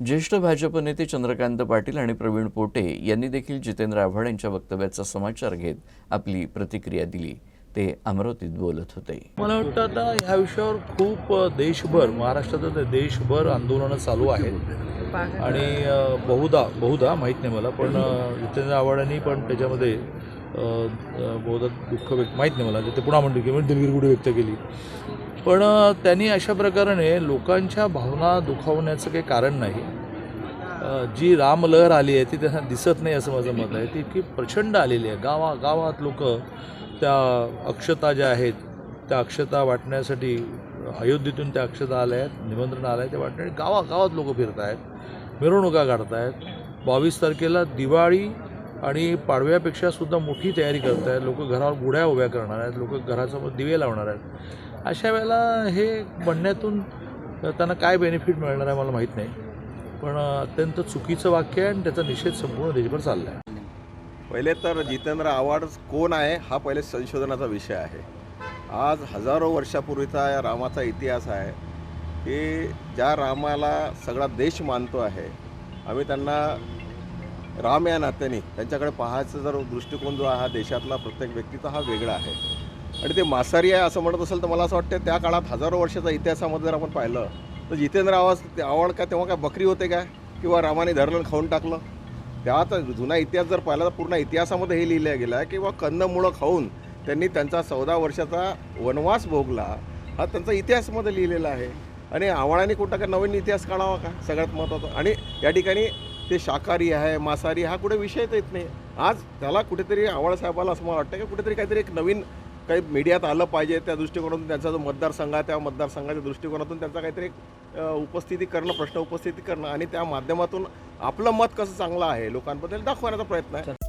ज्येष्ठ भाजप नेते चंद्रकांत पाटील आणि प्रवीण पोटे यांनी देखील जितेंद्र आव्हाड यांच्या वक्तव्याचा समाचार घेत आपली प्रतिक्रिया दिली. ते अमरावतीत बोलत होते. मला वाटतं आता ह्या विषयावर खूप देशभर महाराष्ट्रात देशभर आंदोलनं चालू आहेत. आणि बहुधा बहुधा माहीत नाही मला पण जितेंद्र आव्हाडांनी पण त्याच्यामध्ये बहुधा दुःख व्यक्त माहीत नाही मला ते पुन्हा म्हणतो की म्हणजे दिलगिरी व्यक्त केली? पण त्यांनी अशा प्रकाराने लोकांच्या भावना दुखावण्याचं काही कारण नाही. जी रामलहर आली आहे ती त्यांना दिसत नाही असं माझं मत आहे. ती इतकी प्रचंड आलेली आहे. गावा गावात लोक त्या अक्षता ज्या आहेत त्या अक्षता वाटण्यासाठी अयोध्येतून त्या अक्षता आल्या आहेत निमंत्रण आलं आहे ते वाटण्या गावा गावात लोक फिरत आहेत मिरवणुका काढत आहेत बावीस तारखेला दिवाळी आणि पाडव्यापेक्षा सुद्धा मोठी तयारी करत आहेत लोक घरावर गुढ्या उभ्या करणार आहेत लोक घरासमोर दिवे लावणार आहेत. अशा वेळेला हे म्हणण्यातून त्यांना काय बेनिफिट मिळणार आहे मला माहीत नाही. पण अत्यंत चुकीचं वाक्य आहे आणि त्याचा निषेध संपूर्ण देशभर चालला आहे पहिले तर जितेंद्र आव्हाड कोण आहे हा पहिले संशोधनाचा विषय आहे. आज हजारो वर्षापूर्वीचा या रामाचा इतिहास आहे की ज्या रामाला सगळा देश मानतो आहे आम्ही त्यांना राम या नात्याने त्यांच्याकडे पाहायचा जर दृष्टिकोन जो आहे हा देशातला प्रत्येक व्यक्तीचा हा वेगळा आहे. आणि ते मासारी आहे असं म्हणत असेल तर मला असं वाटतं त्या काळात हजारो वर्षाचा इतिहासामध्ये जर आपण पाहिलं तर जितेंद्र आवाज ते काय तेव्हा काय बकरी होते काय? किंवा रामाने धरलं खाऊन टाकलं? त्यात जुना इतिहास जर पाहिला तर पूर्ण इतिहासामध्ये हे लिहिलं गेलं आहे किंवा कंदमुळं खाऊन त्यांनी त्यांचा चौदा वर्षाचा वनवास भोगला हा त्यांचा इतिहासमध्ये लिहिलेला आहे. आणि आव्हाडाने कुठं काय नवीन इतिहास काढावा का? सगळ्यात महत्त्वाचं आणि या ठिकाणी ते शाकाहारी आहे मांसाहारी हा कुठे विषयच येत नाही. आज त्याला कुठेतरी आवडसाहेबाला असं मला वाटतं की कुठेतरी काहीतरी एक नवीन काही मीडियात आलं पाहिजे. त्या दृष्टिकोनातून त्यांचा जो मतदारसंघ आहे त्या मतदारसंघाच्या दृष्टिकोनातून त्यांचा काहीतरी एक उपस्थिती करणं प्रश्न उपस्थिती करणं आणि त्या माध्यमातून आपलं मत कसं चांगलं आहे लोकांबद्दल दाखवण्याचा प्रयत्न आहे.